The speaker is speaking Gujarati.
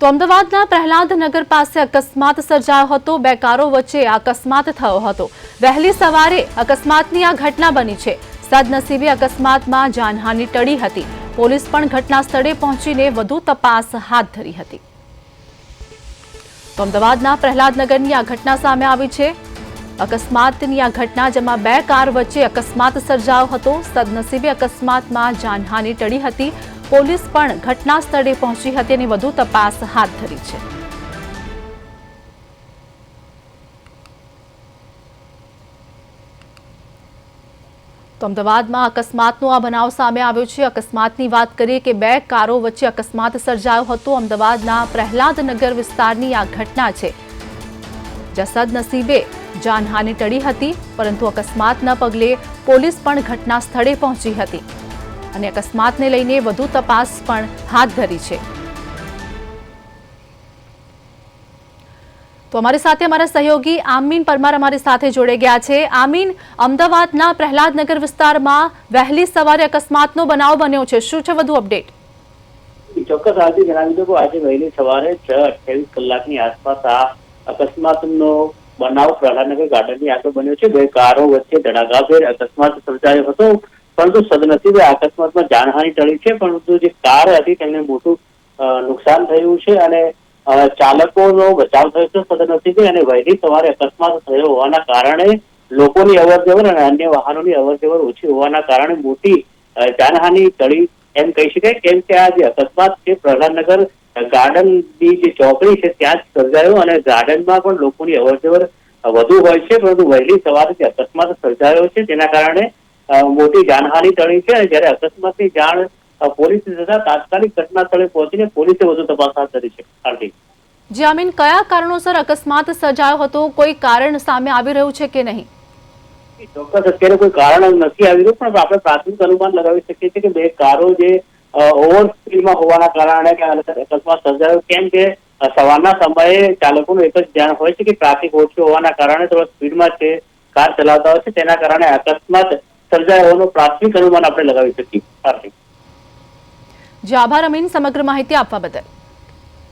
તો અમદાવાદના પ્રહલાદનગર પાસે અકસ્માત સર્જાયો હતો. બે કારો વચ્ચે અકસ્માત થયો હતો. વહેલી સવારે અકસ્માતની આ ઘટના બની છે. સદનસીબે અકસ્માતમાં જાનહાનિ ટળી હતી. પોલીસ પણ ઘટના સ્થળે પહોંચીને વધુ તપાસ હાથ ધરી હતી. તો અમદાવાદના પ્રહલાદનગરની આ ઘટના સામે આવી છે. અકસ્માતની આ ઘટના, જેમાં બે કાર વચ્ચે અકસ્માત સર્જાયો હતો. સદનસીબે અકસ્માતમાં જાનહાનિ ટળી હતી. પોલીસ પણ ઘટના સ્થળે પહોંચી હતી અને વધુ તપાસ હાથ ધરી છે. તો અમદાવાદમાં અકસ્માતનો આ બનાવ સામે આવ્યો છે. અકસ્માતની વાત કરીએ કે બે કારો વચ્ચે અકસ્માત સર્જાયો હતો. અમદાવાદના પ્રહલાદનગર વિસ્તારની આ ઘટના છે. જ્યાં સદનસીબે જાનહાનિ ટળી હતી, પરંતુ અકસ્માતના પગલે પોલીસ પણ ઘટના સ્થળે પહોંચી હતી. અને અકસ્માતને લઈને વધુ તપાસ પણ હાથ ધરી છે. તો અમારી સાથે અમારા સહયોગી આમીન પરમાર અમારી સાથે જોડે ગયા છે. આમીન, અમદાવાદના પ્રહલાદનગર વિસ્તારમાં વહેલી સવારે અકસ્માતનો બનાવ બન્યો છે. શું છે વધુ અપડેટ? ચોક્કસ આજે જણાવી દઉં આજે વહેલી સવારે છ અઠ્યાવીસ કલાકની આસપાસ આ અકસ્માતનો બનાવ પ્રહલાદનગર ગાર્ડનની આગળ બન્યો છે. બે કારો વચ્ચે ધડાકાભેર અકસ્માત સર્જાયો હતો. પરંતુ સદનસીબે અકસ્માતમાં જાનહાનિ ટળી છે. પરંતુ જે કાર હતી તેને મોટું નુકસાન થયું છે અને ચાલકોનો બચાવ થયો છે સદનસીબે અને વહેલી સવારે અકસ્માત થયો હોવાના કારણે લોકોની અવરજવર અને અન્ય વાહનોની અવરજવર ઓછી હોવાના કારણે મોટી જાનહાની ટળી એમ કહી શકાય. કેમ કે આ જે અકસ્માત છે પ્રહલાદનગર ગાર્ડનની જે ચોકડી છે ત્યાં જ સર્જાયો અને ગાર્ડનમાં પણ લોકોની અવરજવર વધુ હોય છે પરંતુ વહેલી સવારે જે અકસ્માત સર્જાયો છે તેના કારણે મોટી જાનહાનિ ટળી છે અને જ્યારે અકસ્માતની જાણ પોલીસને થતા તાત્કાલિક ઘટના સ્થળે પહોંચીને પોલીસે વધુ તપાસ હાથ ધરી છે. હાર્દિક જામીન કયા કારણોસર અકસ્માત સર્જાયો હતો? કોઈ કારણ સામે આવી રહ્યું છે કે નહીં? ચોક્કસ અત્યારે કોઈ કારણ નથી આવી રહ્યું પણ આપણે પ્રાથમિક અનુમાન લગાવી શકીએ છીએ કે બે કારો જે ઓવર સ્પીડમાં હોવાના કારણે અકસ્માત સર્જાયો. કેમ કે સવારના સમયે ચાલકોનું એક જ ધ્યાન હોય છે કે ટ્રાફિક ઓછું હોવાના કારણે થોડા સ્પીડમાં છે, કાર ચલાવતા હોય છે, તેના કારણે અકસ્માત સર્જાયો હોવાનું પ્રાથમિક અનુમાન આપણે લગાવી શકીએ. જી, આભાર અમીન. સમગ્ર માહિતી આપવા બદલ.